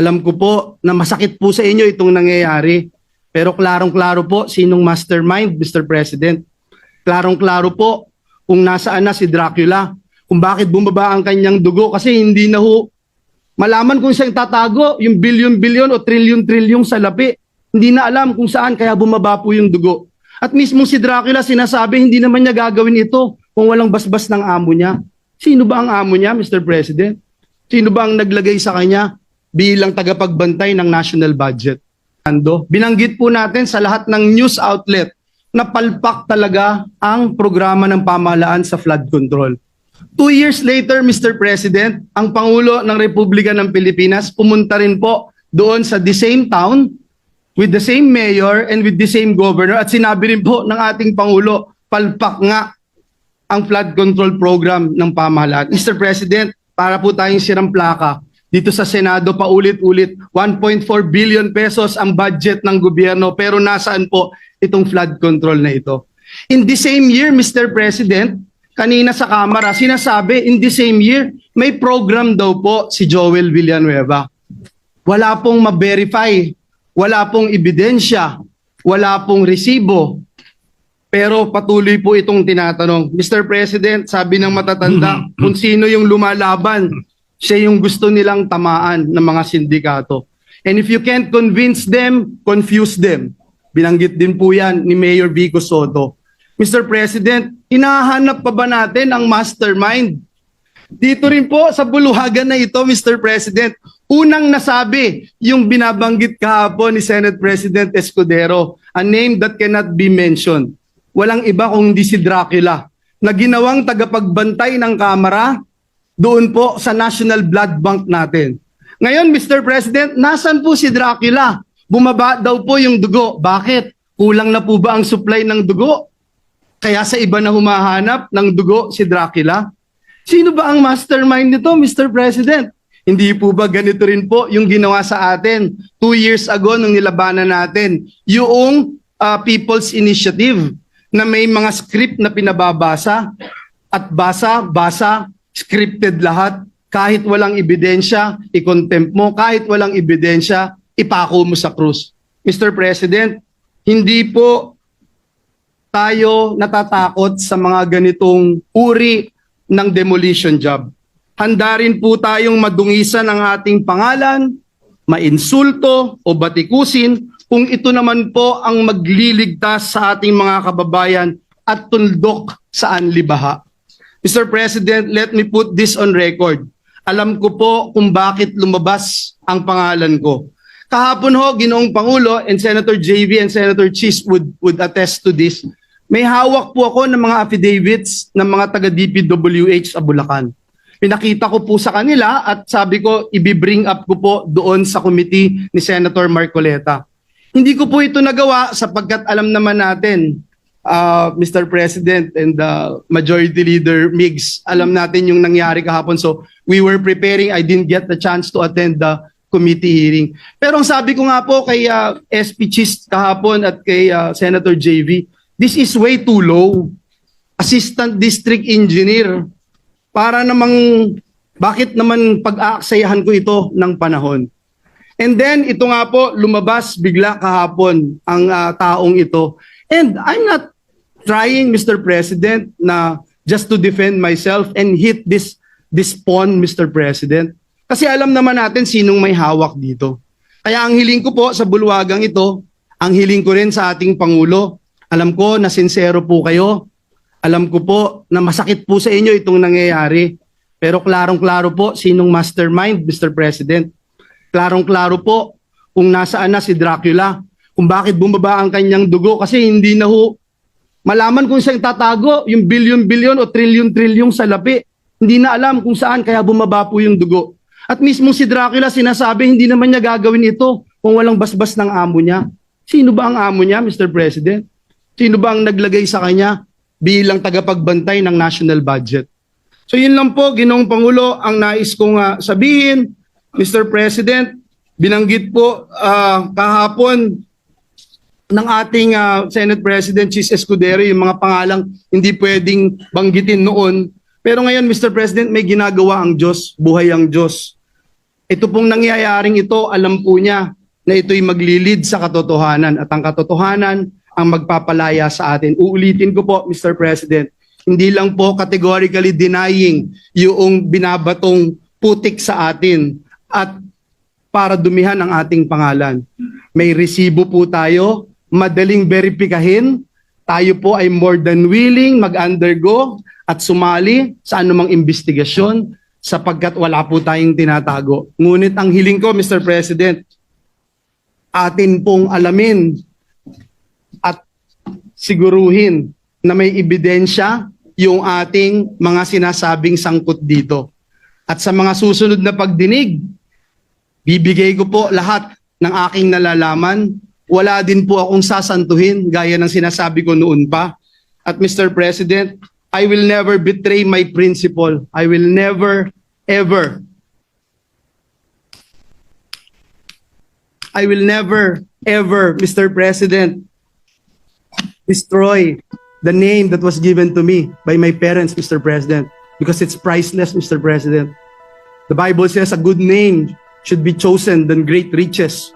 Alam ko po na masakit po sa inyo itong nangyayari. Pero klarong-klaro po sinong mastermind, Mr. President. Klarong-klaro po kung nasaan na si Dracula. Kung bakit bumaba ang kanyang dugo. Kasi hindi na ho malaman kung saan tatago yung bilyon-bilyon o trilyon-trilyong salapi. Hindi na alam kung saan kaya bumaba po yung dugo. At mismo si Dracula sinasabi hindi naman niya gagawin ito kung walang basbas ng amo niya. Sino ba ang amo niya, Mr. President? Sino ba ang naglagay sa kanya bilang tagapagbantay ng national budget? Ando, binanggit po natin sa lahat ng news outlet na palpak talaga ang programa ng pamahalaan sa flood control. Two years later, Mr. President, ang Pangulo ng Republika ng Pilipinas pumunta rin po doon sa the same town with the same mayor and with the same governor at sinabi rin po ng ating Pangulo, palpak nga ang flood control program ng pamahalaan. Mr. President, para po tayong sirang plaka, dito sa Senado paulit-ulit 1.4 billion pesos ang budget ng gobyerno pero nasaan po itong flood control na ito? In the same year, Mr. President, kanina sa Kamara, sinasabi in the same year, may program daw po si Joel Villanueva. Wala pong ma-verify, wala pong ebidensya, wala pong resibo. Pero patuloy po itong tinatanong. Mr. President, sabi ng matatanda, kung sino yung lumalaban, siya yung gusto nilang tamaan ng mga sindikato. And if you can't convince them, confuse them. Binanggit din po yan ni Mayor Vico Soto. Mr. President, hinahanap pa ba natin ang mastermind? Dito rin po sa buluhagan na ito, Mr. President, unang nasabi yung binabanggit kahapon ni Senate President Escudero, a name that cannot be mentioned. Walang iba kung hindi si Dracula, na ginawang tagapagbantay ng Kamara doon po sa National Blood Bank natin. Ngayon, Mr. President, nasan po si Dracula? Bumaba daw po yung dugo. Bakit? Kulang na po ba ang supply ng dugo? Kaya sa iba na humahanap ng dugo si Dracula? Sino ba ang mastermind nito, Mr. President? Hindi po ba ganito rin po yung ginawa sa atin two years ago nung nilabanan natin yung ah, People's Initiative na may mga script na pinababasa at basa, basa, scripted lahat. Kahit walang ebidensya, i-contempt mo. Kahit walang ebidensya, ipako mo sa krus. Mr. President, hindi po tayo natatakot sa mga ganitong uri ng demolition job. Handa rin po tayong madungisan ang ating pangalan, mainsulto o batikusin kung ito naman po ang magliligtas sa ating mga kababayan at tuldok sa anlibaha. Mr. President, let me put this on record. Alam ko po kung bakit lumabas ang pangalan ko. Kahapon ho, Ginoong Pangulo and Senator JV and Senator Cheese would, would attest to this. May hawak po ako ng mga affidavits ng mga taga-DPWH sa Bulacan. Pinakita ko po sa kanila at sabi ko, i-bring up ko po doon sa committee ni Senator Marcoleta. Hindi ko po ito nagawa sapagkat alam naman natin, uh, Mr. President and the Majority Leader Migs, alam natin yung nangyari kahapon. So we were preparing, I didn't get the chance to attend the committee hearing. Pero ang sabi ko nga po kay uh, SP Chist kahapon at kay uh, Senator JV, this is way too low. Assistant District Engineer. Para namang, bakit naman pag-aaksayahan ko ito ng panahon? And then, ito nga po, lumabas bigla kahapon ang ah, taong ito. And I'm not trying, Mr. President, na just to defend myself and hit this, this pawn, Mr. President. Kasi alam naman natin sinong may hawak dito. Kaya ang hiling ko po sa bulwagang ito, ang hiling ko rin sa ating Pangulo, alam ko na sincero po kayo, alam ko po na masakit po sa inyo itong nangyayari, pero klarong-klaro po sinong mastermind, Mr. President. Klarong-klaro po kung nasaan na si Dracula, kung bakit bumaba ang kanyang dugo kasi hindi na ho malaman kung saan tatago yung bilyon-bilyon o trilyon-trilyong salapi. Hindi na alam kung saan kaya bumaba po yung dugo. At mismo si Dracula sinasabi hindi naman niya gagawin ito kung walang basbas ng amo niya. Sino ba ang amo niya, Mr. President? Sino ba ang naglagay sa kanya bilang tagapagbantay ng national budget? So yun lang po, Ginoong Pangulo, ang nais kong ah, sabihin, Mr. President, binanggit po ah, kahapon ng ating ah, Senate President Chis Escudero yung mga pangalang hindi pwedeng banggitin noon. Pero ngayon, Mr. President, may ginagawa ang Diyos, buhay ang Diyos. Ito pong nangyayaring ito, alam po niya na ito'y maglilid sa katotohanan at ang katotohanan ang magpapalaya sa atin. Uulitin ko po, Mr. President, hindi lang po categorically denying yung binabatong putik sa atin at para dumihan ang ating pangalan. May resibo po tayo, madaling verifikahin, tayo po ay more than willing mag-undergo at sumali sa anumang investigasyon sapagkat wala po tayong tinatago. Ngunit ang hiling ko, Mr. President, atin pong alamin at siguruhin na may ebidensya yung ating mga sinasabing sangkot dito. At sa mga susunod na pagdinig, bibigay ko po lahat ng aking nalalaman. Wala din po akong sasantuhin gaya ng sinasabi ko noon pa. At Mr. President, I will never betray my principle. I will never, ever I will never, ever, Mr. President, destroy the name that was given to me by my parents, Mr. President, because it's priceless, Mr. President. The Bible says a good name should be chosen than great riches.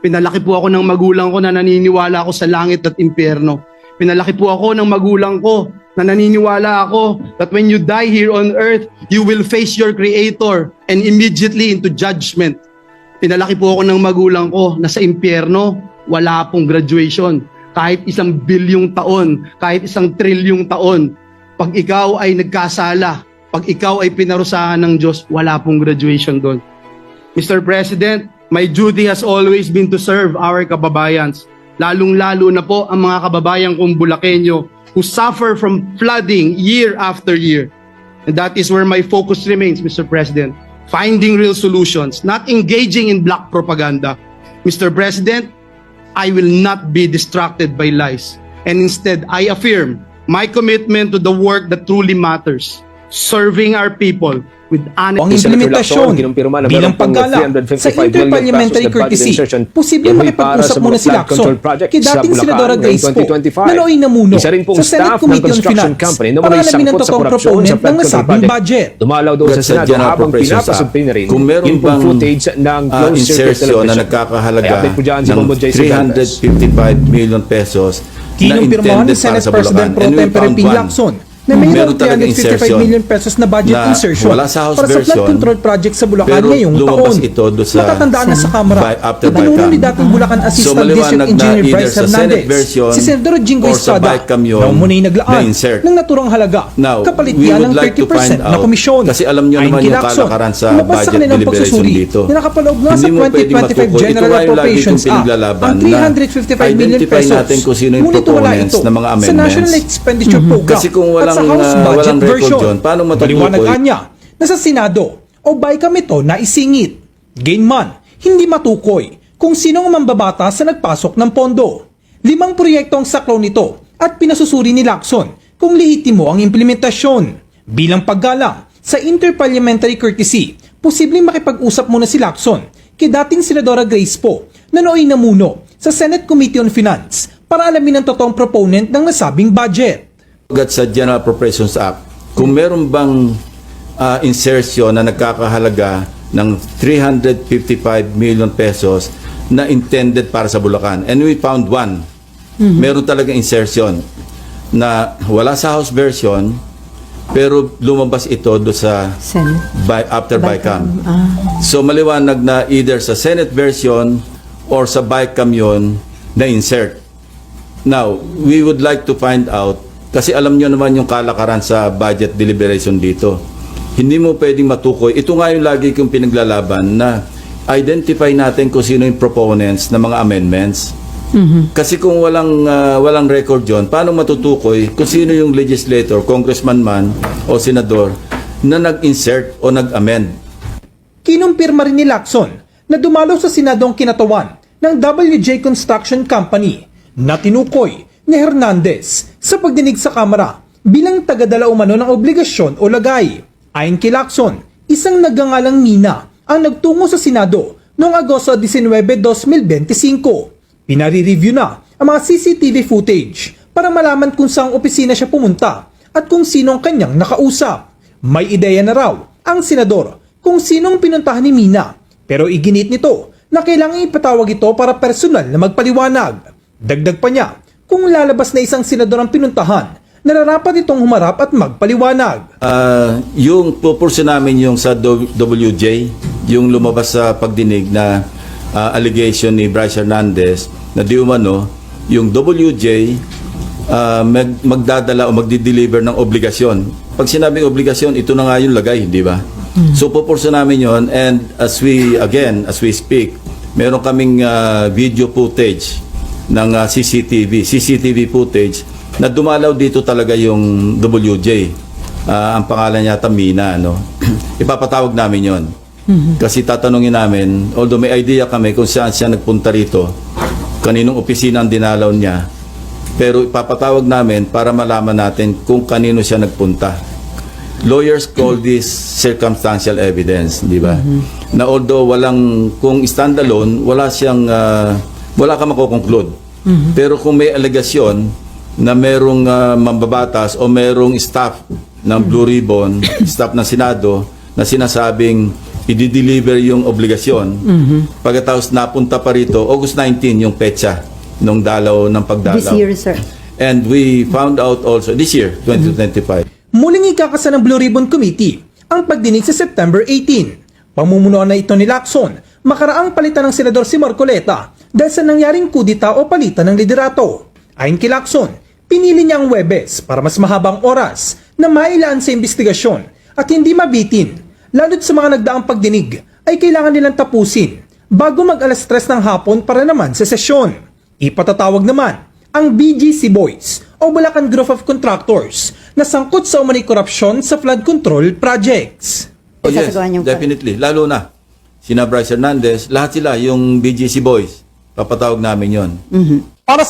Pinalaki po ako ng magulang ko na naniniwala ako sa langit at impyerno. Pinalaki po ako ng magulang ko na naniniwala ako that when you die here on earth, you will face your Creator and immediately into judgment. Pinalaki po ako ng magulang ko na sa impyerno, wala pong graduation. Kahit isang bilyong taon, kahit isang trilyong taon, pag ikaw ay nagkasala, pag ikaw ay pinarusahan ng Diyos, wala pong graduation doon. Mr. President, my duty has always been to serve our kababayans. Lalong-lalo na po ang mga kababayan kong Bulakenyo who suffer from flooding year after year. And that is where my focus remains, Mr. President. Finding real solutions, not engaging in black propaganda. Mr. President, I will not be distracted by lies. And instead, I affirm my commitment to the work that truly matters, serving our people with honest ang implementasyon bilang paggala 355 sa interparliamentary courtesy. Posibleng makipag-usap muna si Lacson control project kay dating Senadora Grace po 2025. na nooy namuno Isa rin pong sa Senate Committee on Finance para may alamin ng sangkot sa totoong proponent sa ng nasabing budget. Dumalaw doon sa Senado habang pinapasubpin na rin kung meron bang, footage ng ah, closed circuit insertion na television. nagkakahalaga ng Bongbong J. Sigantes. 355 million pesos na intended para sa President Bulacan. And we found one. Na Meron talaga 355 insertion million pesos na budget na insertion wala sa House para sa flood version, control project sa Bulacan pero ngayong taon. ito doon sa- Matatandaan na sa Kamara. by- after bycam. ni dating Bulacan So, Assistant maliwanag District Engineer Bryce Hernandez, version si Senador Jingo Estrada na umunay naglaan na ng naturang halaga Now, kapalit would ng like to 30% find na komisyon. kasi alam Ayon naman yung kalakaran sa budget deliberation dito. na nakapaloob nga sa mo pwedeng 2025 matukoy. Ito General Appropriations Act ang na 355 million identify pesos. natin kung sino yung Ngunit wala proponents ito ng mga sa. National Expenditure Program Kasi kung at sa House ah, Budget version. yun, paano matutukoy? Niya na sa Senado o BICAM ito na isingit. Gainman, hindi matukoy kung sino ang mambabata sa nagpasok ng pondo. Limang proyekto ang saklaw nito at pinasusuri ni Lacson kung lehitimo ang implementasyon. Bilang paggalang sa interparliamentary courtesy, posibleng makipag-usap muna si Lacson kay dating Senadora Grace po na nooy namuno sa Senate Committee on Finance para alamin ang totoong proponent ng nasabing budget. Agad sa General Appropriations Act, kung meron bang ah, insertion na nagkakahalaga ng 355 million pesos na intended para sa Bulacan. And we found one. Meron talaga insertion na wala sa House version pero lumabas ito do sa Senate. by, after. BICAM. So maliwanag na either sa Senate version or sa BICAM yun na insert. Now, we would like to find out, kasi alam nyo naman yung kalakaran sa budget deliberation dito. Hindi mo pwedeng matukoy. Ito nga yung lagi kong pinaglalaban na identify natin kung sino yung proponents ng mga amendments. Kasi kung walang ah, walang record yon, paano matutukoy kung sino yung legislator, congressman man o senador na nag-insert o nag-amend? Kinumpirma rin ni Lacson na dumalaw sa Senadong kinatawan ng WJ Construction Company na tinukoy ni Hernandez sa pagdinig sa Kamara bilang tagadala umano ng obligasyon o lagay. Ayon kay Lacson, isang nagangalang Nina ang nagtungo sa Senado noong Agosto 19, 2025. Pinari-review na ang mga CCTV footage para malaman kung saang opisina siya pumunta at kung sinong kanyang nakausap. May ideya na raw ang senador kung sinong pinuntahan ni Mina Pero iginit nito na kailangan ipatawag ito para personal na magpaliwanag. Dagdag pa niya, kung lalabas na isang senador ang pinuntahan, nararapat itong humarap at magpaliwanag. Ah, yung pupurso namin yung sa WJ, yung lumabas sa pagdinig na ah, allegation ni Bryce Hernandez na di umano, yung WJ ah, mag- magdadala o magdi-deliver ng obligasyon. Pag sinabing obligasyon, ito na nga yung lagay, di ba? So pupurso namin yon and as we, again, as we speak, meron kaming ah, video footage ng ah, CCTV, CCTV footage na dumalaw dito talaga yung WJ. Ah, ang pangalan niya Mina, no? Ipapatawag namin yon. Kasi tatanungin namin, although may idea kami kung saan siya nagpunta rito, kaninong opisina ang dinalaw niya, pero ipapatawag namin para malaman natin kung kanino siya nagpunta. Lawyers call this circumstantial evidence, di ba? Na although walang, kung standalone, wala siyang, ah, wala ka makukonclude. Pero kung may alegasyon na merong ah, mambabatas o merong staff ng Blue Ribbon, staff ng Senado, na sinasabing i-deliver yung obligasyon, pagkatapos napunta pa rito, August 19 yung petsa nung dalaw ng pagdalaw. This year, sir. And we found out also, this year, 2025, Muling ikakasa ng Blue Ribbon Committee ang pagdinig sa September 18. Pamumunuan na ito ni Lacson, makaraang palitan ng Senador si Marcoleta dahil sa nangyaring kudita o palitan ng liderato. Ayon kay Lacson, pinili niya ang Webes para mas mahabang oras na mailaan sa investigasyon at hindi mabitin. Lalo't sa mga nagdaang pagdinig ay kailangan nilang tapusin bago mag alas 3 ng hapon para naman sa sesyon. Ipatatawag naman ang BGC Boys o Bulacan Group of Contractors na sangkot sa umani korupsyon sa flood control projects. Oh yes, definitely. Lalo na, sina Bryce Hernandez, lahat sila, yung BGC boys, papatawag namin yon. Para